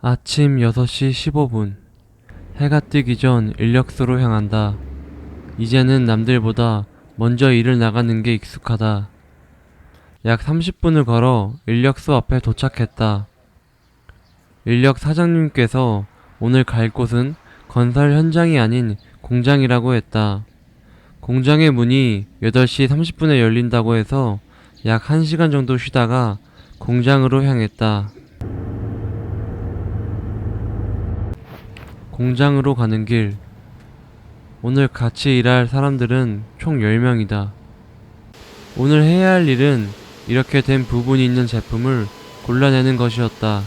아침 6시 15분. 해가 뜨기 전 인력소로 향한다. 이제는 남들보다 먼저 일을 나가는 게 익숙하다. 약 30분을 걸어 인력소 앞에 도착했다. 인력 사장님께서 오늘 갈 곳은 건설 현장이 아닌 공장이라고 했다. 공장의 문이 8시 30분에 열린다고 해서 약 1시간 정도 쉬다가 공장으로 향했다. 공장으로 가는 길. 오늘 같이 일할 사람들은 총 10명이다. 오늘 해야 할 일은 이렇게 된 부분이 있는 제품을 골라내는 것이었다.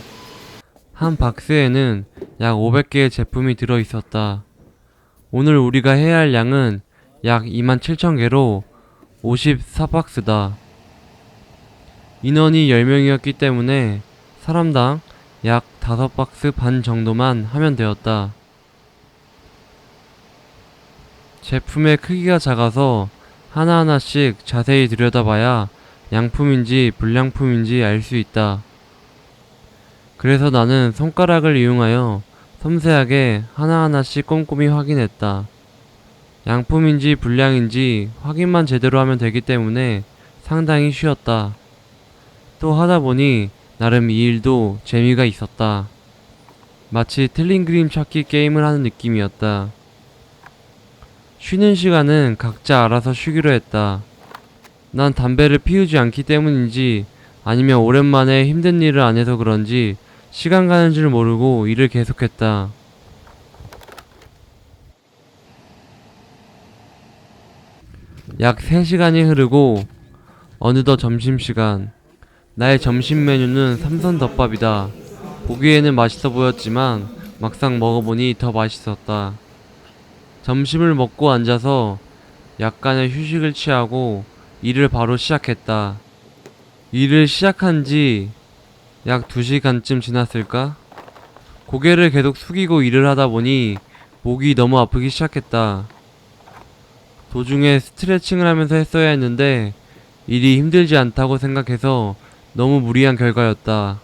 한 박스에는 약 500개의 제품이 들어 있었다. 오늘 우리가 해야 할 양은 약 27,000개로 54박스다. 인원이 10명이었기 때문에 사람당 약 5박스 반 정도만 하면 되었다. 제품의 크기가 작아서 하나하나씩 자세히 들여다봐야 양품인지 불량품인지 알 수 있다. 그래서 나는 손가락을 이용하여 섬세하게 하나하나씩 꼼꼼히 확인했다. 양품인지 불량인지 확인만 제대로 하면 되기 때문에 상당히 쉬웠다. 또 하다 보니 나름 이 일도 재미가 있었다. 마치 틀린 그림 찾기 게임을 하는 느낌이었다. 쉬는 시간은 각자 알아서 쉬기로 했다. 난 담배를 피우지 않기 때문인지 아니면 오랜만에 힘든 일을 안 해서 그런지 시간 가는 줄 모르고 일을 계속했다. 약 3시간이 흐르고 어느덧 점심시간. 나의 점심 메뉴는 삼선 덮밥이다. 보기에는 맛있어 보였지만 막상 먹어보니 더 맛있었다. 점심을 먹고 앉아서 약간의 휴식을 취하고 일을 바로 시작했다. 일을 시작한 지 약 2시간쯤 지났을까? 고개를 계속 숙이고 일을 하다 보니 목이 너무 아프기 시작했다. 도중에 스트레칭을 하면서 했어야 했는데 일이 힘들지 않다고 생각해서 너무 무리한 결과였다.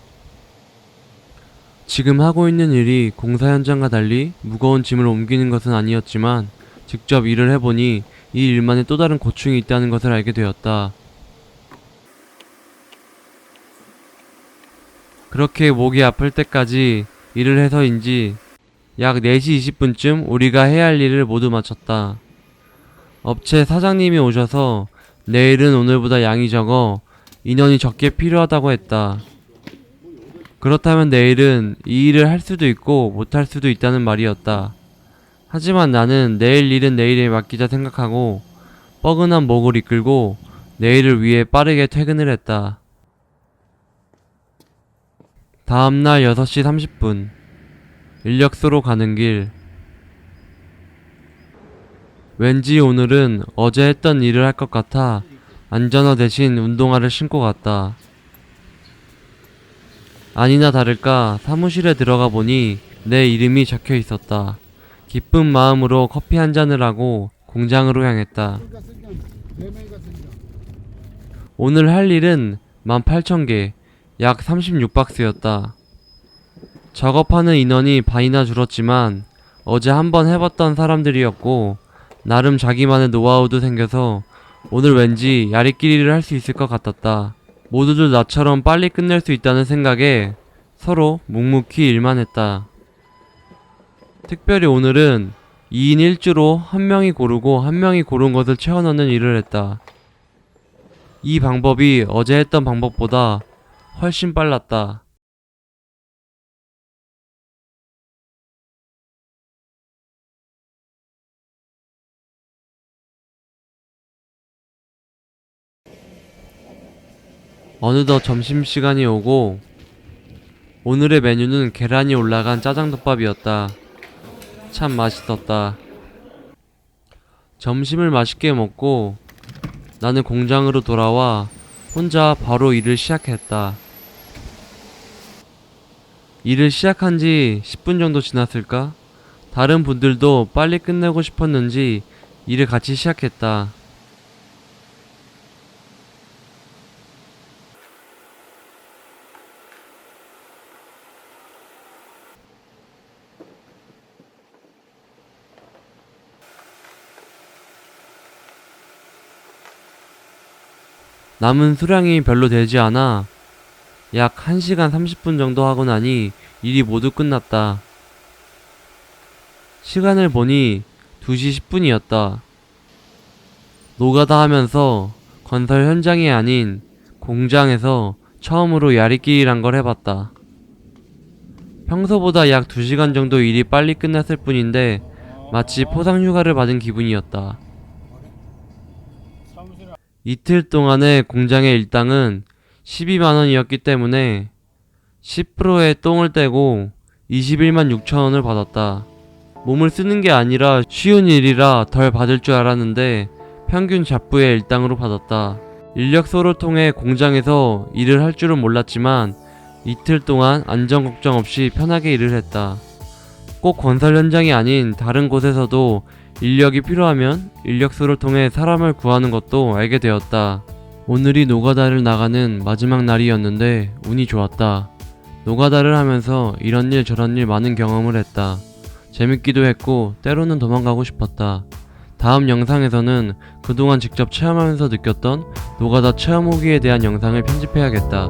지금 하고 있는 일이 공사 현장과 달리 무거운 짐을 옮기는 것은 아니었지만 직접 일을 해보니 이 일만에 또 다른 고충이 있다는 것을 알게 되었다. 그렇게 목이 아플 때까지 일을 해서인지 약 4시 20분쯤 우리가 해야 할 일을 모두 마쳤다. 업체 사장님이 오셔서 내일은 오늘보다 양이 적어 인원이 적게 필요하다고 했다. 그렇다면 내일은 이 일을 할 수도 있고 못할 수도 있다는 말이었다. 하지만 나는 내일 일은 내일에 맡기자 생각하고 뻐근한 목을 이끌고 내일을 위해 빠르게 퇴근을 했다. 다음날 6시 30분. 인력소로 가는 길. 왠지 오늘은 어제 했던 일을 할 것 같아 안전화 대신 운동화를 신고 갔다. 아니나 다를까 사무실에 들어가 보니 내 이름이 적혀 있었다. 기쁜 마음으로 커피 한 잔을 하고 공장으로 향했다. 오늘 할 일은 18,000개, 약 36박스였다. 작업하는 인원이 반이나 줄었지만 어제 한번 해봤던 사람들이었고 나름 자기만의 노하우도 생겨서 오늘 왠지 야리끼리를 할 수 있을 것 같았다. 모두들 나처럼 빨리 끝낼 수 있다는 생각에 서로 묵묵히 일만 했다. 특별히 오늘은 2인 1주로 한 명이 고르고 한 명이 고른 것을 채워 넣는 일을 했다. 이 방법이 어제 했던 방법보다 훨씬 빨랐다. 어느덧 점심시간이 오고 오늘의 메뉴는 계란이 올라간 짜장덮밥이었다. 참 맛있었다. 점심을 맛있게 먹고 나는 공장으로 돌아와 혼자 바로 일을 시작했다. 일을 시작한 지 10분 정도 지났을까? 다른 분들도 빨리 끝내고 싶었는지 일을 같이 시작했다. 남은 수량이 별로 되지 않아 약 1시간 30분 정도 하고 나니 일이 모두 끝났다. 시간을 보니 2시 10분이었다. 노가다 하면서 건설 현장이 아닌 공장에서 처음으로 야리끼리란 걸 해봤다. 평소보다 약 2시간 정도 일이 빨리 끝났을 뿐인데 마치 포상 휴가를 받은 기분이었다. 이틀 동안의 공장의 일당은 12만원이었기 때문에 10%의 똥을 떼고 21만 6천원을 받았다. 몸을 쓰는 게 아니라 쉬운 일이라 덜 받을 줄 알았는데 평균 잡부의 일당으로 받았다. 인력소를 통해 공장에서 일을 할 줄은 몰랐지만 이틀 동안 안전 걱정 없이 편하게 일을 했다. 꼭 건설 현장이 아닌 다른 곳에서도 인력이 필요하면 인력소를 통해 사람을 구하는 것도 알게 되었다. 오늘이 노가다를 나가는 마지막 날이었는데 운이 좋았다. 노가다를 하면서 이런 일 저런 일 많은 경험을 했다. 재밌기도 했고 때로는 도망가고 싶었다. 다음 영상에서는 그동안 직접 체험하면서 느꼈던 노가다 체험 후기에 대한 영상을 편집해야겠다.